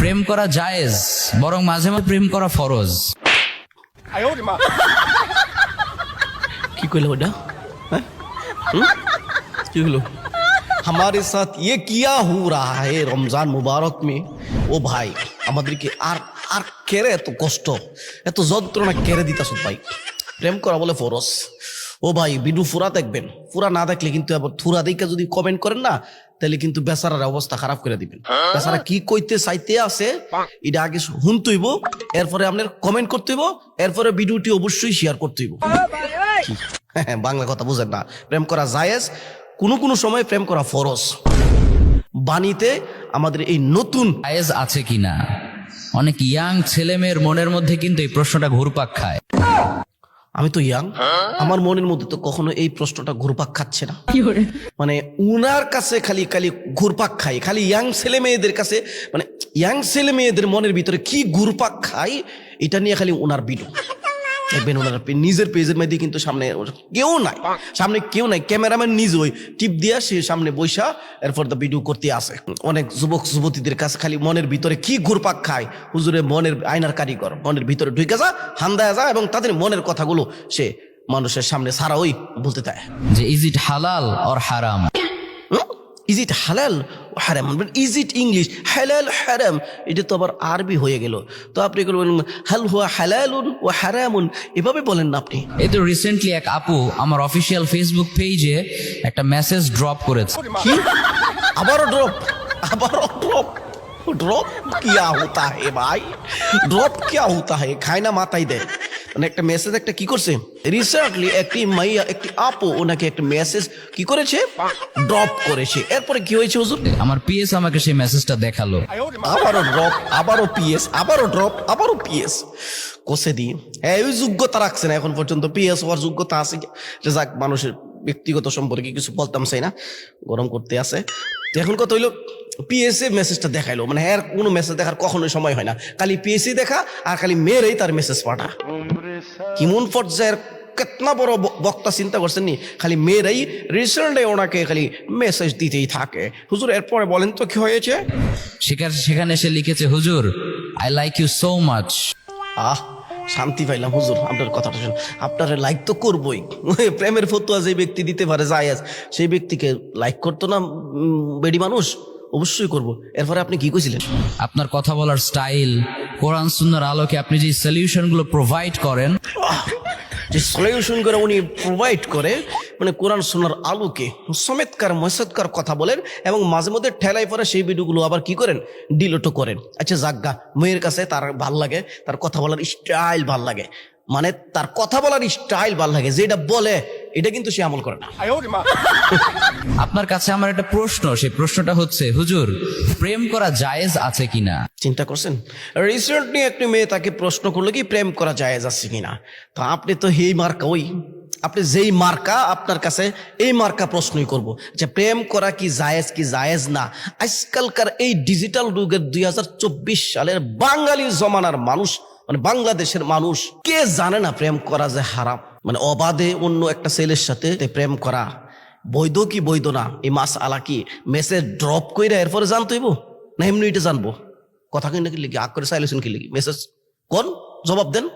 প্রেম করা জায়েজ বরং মাঝে মাঝে প্রেম করা ফরজ কি কইলো ওটা হ্যাঁ? হুম? কি হলো हमारे साथ ये किया हो रहा है রমজান মুবারক মে ও ভাই আমাদেরকে আর আর কেড়ে এত কষ্ট এত যন্ত্রণা কেড়ে দিতাস ভাই প্রেম করা বলে ফরস ও ভাই, বিডু ফুরা দেখবেন। ফুরা না দেখলে কিন্তু আবার থুরা দেখে যদি কমেন্ট করেন না, তাহলে কিন্তু বেচারার অবস্থা খারাপ করে দিবেন। বেচারা কি কইতে চাইতে আছে, এটা আগে শুনতেইব, এরপরে আপনার কমেন্ট করতেইব, এরপরে ভিডিওটি অবশ্যই শেয়ার করতেইব। বাংলা কথা বুঝেন না। প্রেম করা জায়েজ, কোনো কোনো সময় প্রেম করা ফরজ। বাণীতে আমাদের এই নতুন জায়েজ আছে কিনা? অনেক ইয়াং ছেলে মেয়ের মনের মধ্যে কিন্তু এই প্রশ্নটা ঘুরপাক খায়। আমি তো ইয়াং আমার মনের মধ্যে তো কখনো এই প্রশ্নটা ঘুরপাক খাচ্ছে না। মানে উনার কাছে খালি খালি ঘুরপাক খাই খালি ইয়াং ছেলে মেয়েদের কাছে মানে ইয়াং ছেলে মেয়েদের মনের ভিতরে কি ঘুরপাক খাই এটা নিয়ে খালি উনার বিডো দেখবেন ওনার নিজের পেজের মধ্যে কিন্তু সামনে কেউ নাই। সামনে কেউ নাই, ক্যামেরাম্যান নিজ ওই টিপ দিয়া সে সামনে বৈশা এরপর তো ভিডিও করতে আসে। অনেক যুবক, যুবতীদের কাছে খালি মনের ভিতরে কি ঘুরপাক খায়, হুজুরে মনের আয়নার কারিগর, মনের ভিতরে ঢুকে যা, হান্দায় যা এবং তাদের মনের কথাগুলো সে মানুষের সামনে সারা ওই বলতে দেয় যে ইজ ইট হালাল অর হারাম ইজ ইট হালাল হারাম ইজ ইট ইংলিশ হালাল হারাম এটা তো আবার আরবি হয়ে গেল তো আপনি এগুলো বলুন হাল হুয়া হালালুন ও হারামুন এভাবে বলেন না আপনি এই তো রিসেন্টলি এক আপু আমার অফিসিয়াল ফেসবুক পেজে একটা মেসেজ ড্রপ করেছে কি আবারও ড্রপ আবারও ড্রপ ড্রপ কিয়া होता है ভাই ড্রপ কিয়া होता है খায় না মাথায় দেয় মানে একটা মেসেজ একটা কি করছে? রিসেন্টলি একটি মাইয়া একটি আপু ওনাকে একটা মেসেজ কি করেছে? ড্রপ করেছে। এরপরে কি হয়েছে হুজুর? আমার পিএস আমাকে সেই মেসেজটা দেখাল। আবারও ড্রপ আবারও পিএস আবারও ড্রপ আবারও পিএস কষে দিয়ে হ্যাঁ ওই যোগ্যতা রাখছে না এখন পর্যন্ত। পিএস হওয়ার যোগ্যতা আছে। যাক মানুষের ব্যক্তিগত সম্পর্কে কিছু বলতাম চাই না। গরম করতে আছে। এখন কথা হইল পিএসএ মেসেজটা দেখাইলো। মানে হ্যাঁ কোনো মেসেজ দেখার কখনোই সময় হয় না। খালি পিএসসি দেখা আর খালি মেয়েরাই তার মেসেজ পাঠা। কিমন পর্যায়ের কেতনা বড় বক্তা চিন্তা করছেন নি? খালি মেয়েরাই রিসেন্টে ওনাকে খালি মেসেজ দিতেই থাকে। হুজুর এরপরে বলেন তো কি হয়েছে? সেখানে সেখানে এসে লিখেছে হুজুর I like you so much ah শান্তি পাইলাম হুজুর আপনার কথাটা শুন। আপনার লাইক তো করবই। প্রেমের ফতুয়া যে ব্যক্তি দিতে পারে জায়াজ সেই ব্যক্তিকে লাইক করতো না বেডি মানুষ? অবশ্যই করব। এরপরে আপনি কি কইছিলেন? আপনার কথা বলার স্টাইল কোরআন সুন্নার আলোকে আপনি যে সলিউশনগুলো প্রোভাইড করেন। যে সলিউশন করে উনি প্রোভাইড করে মানে কোরআন সোনার আলোকে সমেতকার মসেদকার কথা বলেন এবং মাঝে মধ্যে ঠেলাই পরে সেই ভিডিওগুলো আবার কি করেন? ডিলিটও করেন। আচ্ছা জাগা মেয়ের কাছে তার ভালো লাগে তার কথা বলার স্টাইল ভালো লাগে। মানে তার কথা বলার স্টাইল ভালো লাগে যেটা বলে এটা কিন্তু সে আমল করে না। আপনার কাছে আমার একটা প্রশ্ন সেই প্রশ্নটা হচ্ছে হুজুর প্রেম করা জায়েজ আছে কিনা? চিন্তা করছেন? রিসেন্টলি একটি মেয়ে তাকে প্রশ্ন করল কি প্রেম করা যায় যাচ্ছে কিনা? তো আপনি তো এই মার্কা ওই। আপনি যেই মার্কা আপনার কাছে এই মার্কা প্রশ্নই করব। যে প্রেম করা কি জায়েজ কি জায়েজ না? আজকালকার এই ডিজিটাল যুগের দুই হাজার চব্বিশ সালের বাঙালি জমানার মানুষ মানে বাংলাদেশের মানুষ কে জানে না প্রেম করা যে হারাম? মানে অবাধে অন্য একটা ছেলের সাথে প্রেম করা। বৈধ কি বৈধ না? এই মাস আলা কি মেসেজ ড্রপ করে এরপরে জানতে হইব? না এমনি এটা জানব? কথা কিনা কি লিখি? আগ করে সাইলেশন কি লিখি? মেসেজ কোন? জবাব দেন।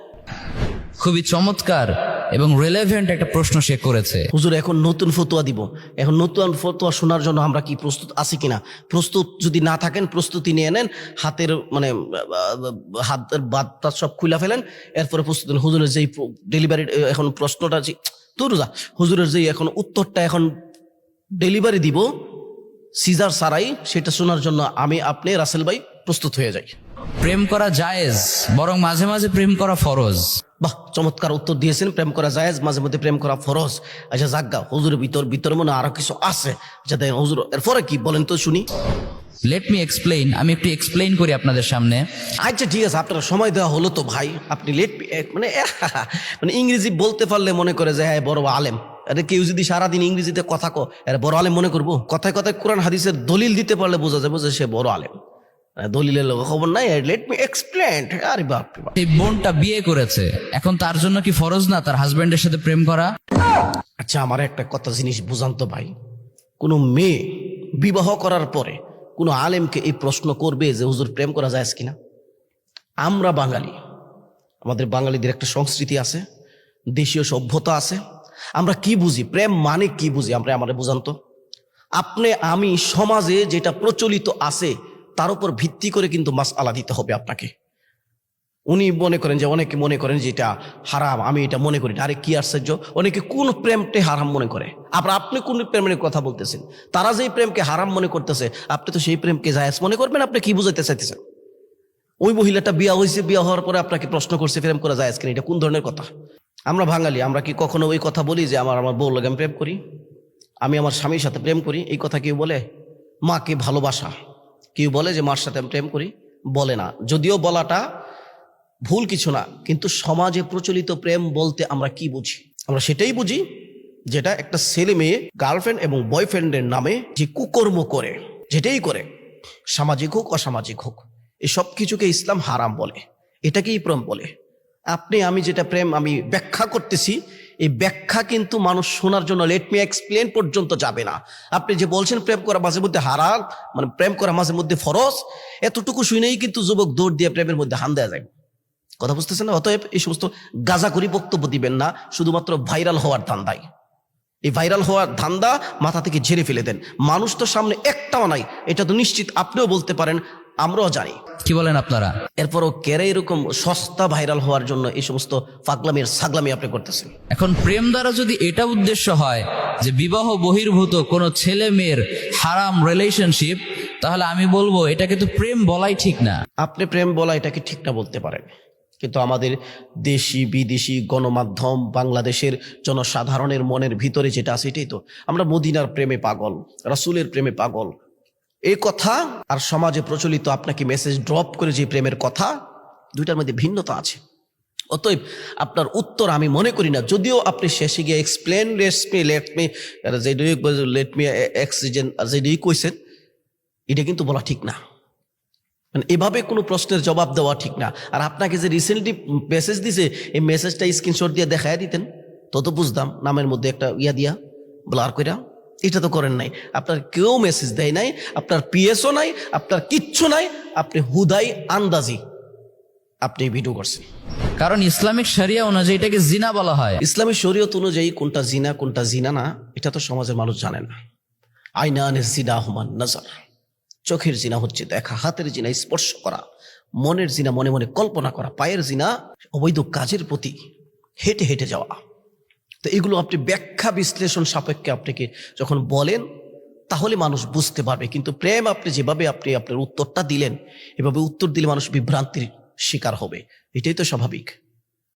খুবই চমৎকার। এবং রেলেভেন্ট একটা প্রশ্ন সে করেছে। হুজুর এখন নতুন ফতোয়া দিব। এখন নতুন ফতোয়া শোনার জন্য আমরা কি প্রস্তুত আছি কিনা? প্রস্তুত যদি না থাকেন প্রস্তুতি নিয়ে নেন হাতের মানে হাতের বাদটা সব খুলে ফেলেন এরপরে প্রস্তুত। হুজুরের যেই ডেলিভারি এখন প্রশ্নটা যে তোর যা হুজুরের যেই এখন উত্তরটা এখন ডেলিভারি দিব সিজার সারাই সেটা শোনার জন্য আমি আপনি রাসেল ভাই প্রস্তুত হয়ে যাই। প্রেম করা জায়েজ বরং মাঝে মাঝে প্রেম করা ফরজ। বাহ চমৎকার উত্তর দিয়েছেন প্রেম করা জায়েজ মাঝে মধ্যে প্রেম করা ফরজ। আচ্ছা জাগা হুজুরের ভিতর ভিতর মনে আরও কিছু আছে। আচ্ছা দেখ হুজুর এরপরে কি বলেন তো শুনি। লেট মি এক্সপ্লেইন আমি একটু এক্সপ্লেইন করি আপনাদের সামনে। আচ্ছা ঠিক আছে আপনার সময় দেওয়া হলো তো ভাই। আপনি লেট মানে মানে ইংরেজি বলতে পারলে মনে করে যে হ্যাঁ বড় আলেম। আরে কেউ যদি সারাদিন ইংরেজিতে কথা কো আরে বড় আলেম মনে করব? কথায় কথায় কোরআন হাদিসের দলিল দিতে পারলে বোঝা যাবে যে সে বড় আলেম। দলিলের লোক খবর নাই লেট মি এক্সপ্লেন আরে বাপ এই বোনটা বিয়ে করেছে। এখন তার জন্য কি ফরজ না তার হাজবেন্ডের সাথে প্রেম করা? আচ্ছা আমার একটা কথা জিনিস বুঝান তো ভাই। কোনো মেয়ে বিবাহ করার পরে কোনো আলেমকে এই প্রশ্ন করবে যে হুজুর প্রেম করা যায় কিনা? আমরা বাঙালি আমাদের বাঙালিদের একটা সংস্কৃতি আছে দেশীয় সভ্যতা আছে। আমরা কি বুঝি? প্রেম মানে কি বুঝি? আমরা আমাদের বুঝান তো। আপনি আমি সমাজে যেটা প্রচলিত আছে তার উপর ভিত্তি করে কিন্তু মাস আলা দিতে হবে আপনাকে। উনি মনে করেন যে, অনেকে মনে করেন যে, এটা হারাম, আমি এটা মনে করি। আরে কি আশ্চর্য, অনেকে কোন প্রেমকে হারাম মনে করে? আপনার আপনি কোন প্রেমের কথা বলতেছেন? তারা যেই প্রেমকে হারাম মনে করতেছে, আপনি তো সেই প্রেমকে জায়েজ মনে করবেন, আপনি কি বুঝাইতে চাইতেছেন? ওই মহিলাটা বিয়া হয়েছে বিয়া হওয়ার পরে আপনাকে প্রশ্ন করছে, প্রেম করা যায় কিনা? এটা কোন ধরনের কথা? আমরা বাঙালি, আমরা কি কখনো ওই কথা বলি যে, আমার আমার বউ লাগে আমি প্রেম করি? আমি আমার স্বামীর সাথে প্রেম করি? এই কথা কেউ বলে? মাকে ভালোবাসা। কেউ বলে যে মার সাথে আমি প্রেম করি? বলে না। যদিও বলাটা ভুল কিছু না, কিন্তু সমাজে প্রচলিত প্রেম বলতে আমরা কি বুঝি? আমরা সেটাই বুঝি যেটা একটা ছেলে মেয়ে গার্লফ্রেন্ড এবং বয়ফ্রেন্ডের নামে যে কুকর্ম করে, যেটাই করে, সামাজিক হোক, অসামাজিক হোক এসব কিছুকে ইসলাম হারাম বলে, এটাকেই প্রেম বলে। আপনি, আমি যেটা প্রেম আমি ব্যাখ্যা করতেছি এই ব্যাখ্যা কিন্তু মানুষ শোনার জন্য লেট মি এক্সপ্লেন পর্যন্ত যাবে না। আপনি যে বলছেন প্রেম করা মাঝে মধ্যে হারাল মানে প্রেম করা মাঝে মধ্যে ফরজ, এতটুকু শুনেই কিন্তু যুবক দৌড় দিয়ে প্রেমের মধ্যে হান দেওয়া যায়। কথা বুঝতেছেন না? অতএব এই সমস্ত গাজাকরি বক্তব্য দিবেন না, শুধুমাত্র ভাইরাল হওয়ার ধান্দায়। এই ভাইরাল হওয়ার ধান্দা মাথা থেকে ঝেড়ে ফেলে দেন। মানুষ তো সামনে একটাও নাই, এটা তো নিশ্চিত আপনিও বলতে পারেন আমরাও জানি। কি বলেন আপনারা? এরপরও কেরে এরকম সস্তা ভাইরাল হওয়ার জন্য এই সমস্ত ফাগলামির সাগলামি আপনি করতেছেন। এখন প্রেম দ্বারা যদি এটা উদ্দেশ্য হয় যে বিবাহ বহির্ভূত কোনো ছেলে মেয়ের হারাম রিলেশনশিপ তাহলে আমি বলব এটাকে তো প্রেম বলাই ঠিক না। আপনি প্রেম বলা এটাকে ঠিক না বলতে পারেন। কিন্তু আমাদের দেশি বিদেশি গণমাধ্যম বাংলাদেশের জনসাধারণের মনের ভিতরে যেটা আছে এটাই তো। আমরা মদিনার প্রেমে পাগল রাসুলের প্রেমে পাগল এই কথা আর সমাজে প্রচলিত আপনাকে মেসেজ ড্রপ করে যে প্রেমের কথা, দুইটার মধ্যে ভিন্নতা আছে। অতএব আপনার উত্তর আমি মনে করি না। যদিও আপনি শেষে গিয়ে explain let's me let me let me এক্সিজেন যেটাই কইছেন, এটা কিন্তু বলা ঠিক না। মানে এভাবে কোনো প্রশ্নের জবাব দেওয়া ঠিক না। আর আপনাকে যে রিসেন্টলি মেসেজ দিছে, এই মেসেজটা স্ক্রিনশট দিয়ে দেখায় দিতেন, তত বুঝতাম, নামের মধ্যে একটা ইয়া দিয়া ব্লার কইরা এটা তো করেন নাই। আপনার কেউ মেসেজ দেয় নাই আপনার পিএসও নাই আপনার কিচ্ছু নাই আপনি হুদাই আন্দাজি আপনি ভিডিও করছেন। কারণ ইসলামিক শরিয়া অনুযায়ী এটাকে জিনা বলা হয়। ইসলামী শরীয়ত অনুযায়ী কোনটা জিনা কোনটা জিনা না এটা তো সমাজের মানুষ জানে না। আইনানের জিনা হুমান নজর। চোখের জিনা হচ্ছে দেখা হাতের জিনা স্পর্শ করা মনের জিনা মনে মনে কল্পনা করা পায়ের জিনা অবৈধ কাজের প্রতি হেঁটে হেঁটে যাওয়া। তো এগুলো আপনি ব্যাখ্যা বিশ্লেষণ সাপেক্ষে আপনাকে যখন বলেন, তাহলে মানুষ বুঝতে পারবে। কিন্তু প্রেম আপনি যেভাবে আপনি আপনার উত্তরটা দিলেন, এভাবে উত্তর দিলে মানুষ বিভ্রান্তির শিকার হবে। এটাই তো স্বাভাবিক।